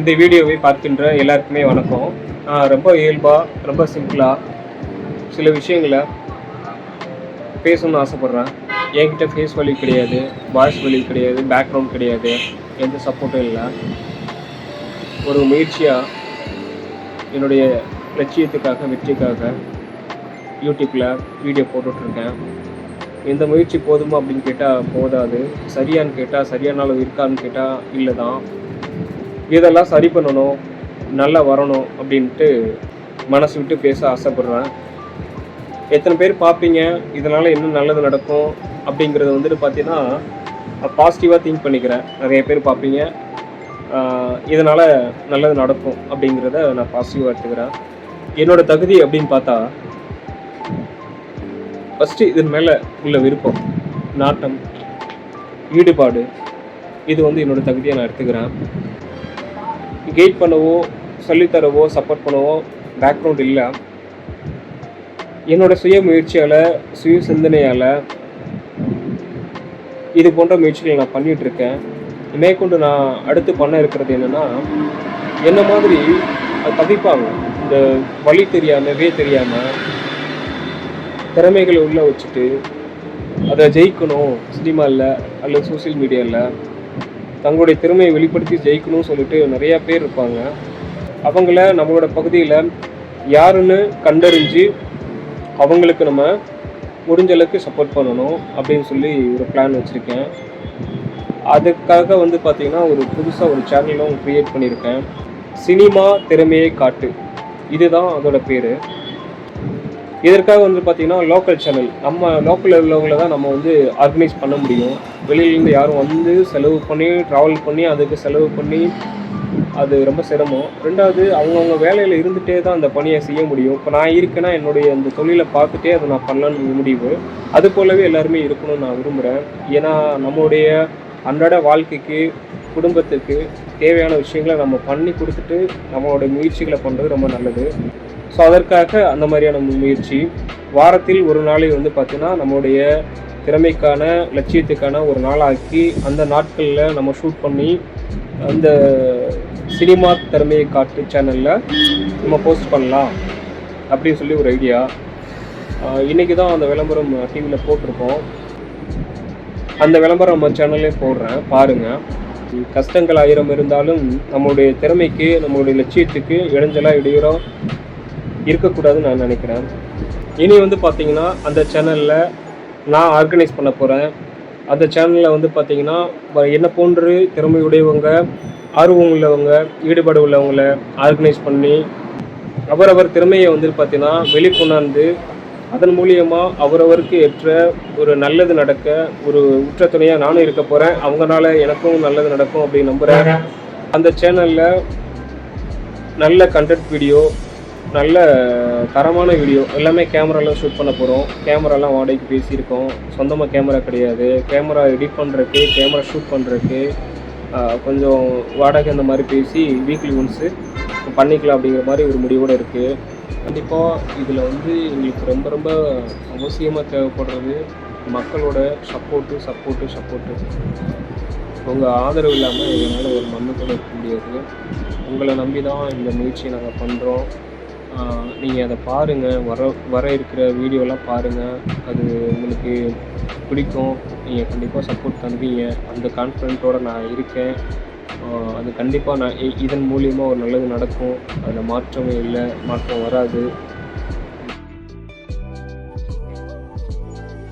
இந்த வீடியோவை பார்க்கின்ற எல்லாருக்குமே வணக்கம். ரொம்ப இயல்பாக ரொம்ப சிம்பிளாக சில விஷயங்களை பேசணும்னு ஆசைப்பட்றேன். என்கிட்ட ஃபேஸ் வலி கிடையாது வாய்ஸ் வலி கிடையாது பேக்ரவுண்ட் கிடையாது எந்த சப்போர்ட்டும் இல்லை. ஒரு முயற்சியாக என்னுடைய லட்சியத்துக்காக வெற்றிக்காக யூடியூப்பில் வீடியோ போட்டுட்ருக்கேன். இந்த முயற்சி போதுமா அப்படின்னு கேட்டால் போதாது. சரியான்னு கேட்டால் சரியான அளவு இருக்கான்னு கேட்டால் இல்லை தான் இதெல்லாம் சரி பண்ணணும் நல்லா வரணும் அப்படின்ட்டு மனசு விட்டு பேச ஆசைப்பட்றேன். எத்தனை பேர் பார்ப்பீங்க இதனால் என்ன நல்லது நடக்கும் அப்படிங்கிறது வந்துட்டு பார்த்தீங்கன்னா பாசிட்டிவாக திங்க் பண்ணிக்கிறேன். நிறைய பேர் பார்ப்பீங்க. இதனால் நல்லது நடக்கும் அப்படிங்கிறத நான் பாசிட்டிவாக எடுத்துக்கிறேன். என்னோடய தகுதி அப்படின்னு பார்த்தா ஃபஸ்ட்டு இதன் மேலே உள்ள விருப்பம் நாட்டம் ஈடுபாடு. இது வந்து என்னோட தகுதியை நான் எடுத்துக்கிறேன். கைட் பண்ணவோ சொல்லித்தரவோ சப்போர்ட் பண்ணவோ பேக்ரவுண்ட் இல்லை. என்னோட சுய முயற்சியால் சுய சிந்தனையால் இது போன்ற முயற்சிகளை நான் பண்ணிகிட்ருக்கேன் மேற்கொண்டு நான் அடுத்து பண்ண இருக்கிறது என்னென்னா என்ன மாதிரி தவிப்பாங்க. இந்த வழி தெரியாமல் வே தெரியாமல் திறமைகளை உள்ளே வச்சுட்டு அதை ஜெயிக்கணும் சினிமாவில் அல்லது சோஷியல் மீடியாவில் தங்களுடைய திறமையை வெளிப்படுத்தி ஜெயிக்கணும்னு சொல்லிட்டு நிறையா பேர் இருப்பாங்க. அவங்கள நம்மளோட பகுதியில் யாருன்னு கண்டறிஞ்சு அவங்களுக்கு நம்ம முடிஞ்ச அளவுக்கு சப்போர்ட் பண்ணணும் அப்படின்னு சொல்லி ஒரு பிளான் வச்சுருக்கேன். அதுக்காக வந்து பார்த்திங்கன்னா ஒரு புதுசாக ஒரு சேனலும் க்ரியேட் பண்ணியிருக்கேன் சினிமா திறமையை காட்டு. இதுதான் அதோட பேர். இதற்காக வந்து பார்த்திங்கன்னா லோக்கல் சேனல் நம்ம லோக்கலில் உள்ளவங்கள தான் நம்ம வந்து ஆர்கனைஸ் பண்ண முடியும். வெளியிலேருந்து யாரும் வந்து செலவு பண்ணி ட்ராவல் பண்ணி அதுக்கு செலவு பண்ணி அது ரொம்ப சிரமம். ரெண்டாவது அவங்கவுங்க வேலையில் இருந்துகிட்டே தான் அந்த பணியை செய்ய முடியும். இப்போ நான் இருக்கேன்னா என்னுடைய அந்த தொழிலை பார்த்துட்டே அதை நான் பண்ணலான்னு முடிவு. அது போலவே எல்லாருமே இருக்கணும்னு நான் விரும்புகிறேன் ஏன்னா நம்மளுடைய அன்றாட வாழ்க்கைக்கு குடும்பத்துக்கு தேவையான விஷயங்களை நம்ம பண்ணி கொடுத்துட்டு நம்மளோட முயற்சிகளை பண்ணுறது ரொம்ப நல்லது. ஸோ அதற்காக அந்த மாதிரியான முயற்சி. வாரத்தில் ஒரு நாளை வந்து பார்த்திங்கன்னா நம்மளுடைய திறமைக்கான லட்சியத்துக்கான ஒரு நாளாக்கி அந்த நாட்களில் நம்ம ஷூட் பண்ணி அந்த சினிமா திறமையை காட்டு சேனலில் நம்ம போஸ்ட் பண்ணலாம் அப்படின்னு சொல்லி ஒரு ஐடியா இன்றைக்கி தான் அந்த விளம்பரம் டிவியில் போட்டிருக்கோம். அந்த விளம்பரம் நம்ம சேனல்லே போடுறேன் பாருங்கள் கஷ்டங்கள் ஆயிரம் இருந்தாலும் நம்மளுடைய திறமைக்கு நம்மளுடைய லட்சியத்துக்கு இடைஞ்சலாக இடையூறாக இருக்கக்கூடாதுன்னு நான் நினைக்கிறேன். இனி வந்து பார்த்தீங்கன்னா அந்த சேனலில் நான் ஆர்கனைஸ் பண்ண போகிறேன் அந்த சேனலில் வந்து பார்த்தீங்கன்னா என்ன போன்று திறமையுடையவங்க ஆர்வம் உள்ளவங்க ஈடுபாடு உள்ளவங்களை ஆர்கனைஸ் பண்ணி அவரவர் திறமையை வந்து பார்த்திங்கன்னா வெளிக்கொண்டாந்து அதன் மூலியமாக அவரவருக்கு ஏற்ற ஒரு நல்லது நடக்க ஒரு உற்ற துணையாக நானும் இருக்க போகிறேன் அவங்கனால எனக்கும் நல்லது நடக்கும் அப்படின்னு நம்புகிறேன் அந்த சேனலில் நல்ல கண்டென்ட் வீடியோ நல்ல தரமான வீடியோ எல்லாமே கேமராலாம் ஷூட் பண்ண போகிறோம் கேமராலாம் வாடகைக்கு பேசியிருக்கோம். சொந்தமாக கேமரா கிடையாது. கேமரா எடிட் பண்ணுறதுக்கு கேமரா ஷூட் பண்ணுறதுக்கு கொஞ்சம் வாடகை இந்த மாதிரி பேசி வீக்லி ஒன்ஸு பண்ணிக்கலாம் அப்படிங்கிற மாதிரி ஒரு முடிவோடு இருக்குது கண்டிப்பாக இதில் வந்து எங்களுக்கு ரொம்ப ரொம்ப அவசியமாக தேவைப்படுறது மக்களோட சப்போர்ட்டு சப்போர்ட்டு சப்போர்ட்டு உங்கள் ஆதரவு இல்லாமல் எங்களால் ஒரு மண்ணுக்குள்ள இருக்க முடியாது. உங்களை நம்பி தான் இந்த முயற்சியை நாங்கள் பண்ணுறோம் நீங்கள் அதை பாருங்கள் வர வர இருக்கிற வீடியோலாம் பாருங்கள் அது உங்களுக்கு பிடிக்கும். நீங்கள் கண்டிப்பாக சப்போர்ட் தருவீங்க அந்த கான்ஃபிடென்ட்டோடு நான் இருக்கேன். அது கண்டிப்பாக நான் இதன் மூலியமாக ஒரு நல்லது நடக்கும். அதில் மாற்றமே இல்லை. மாற்றம் வராது.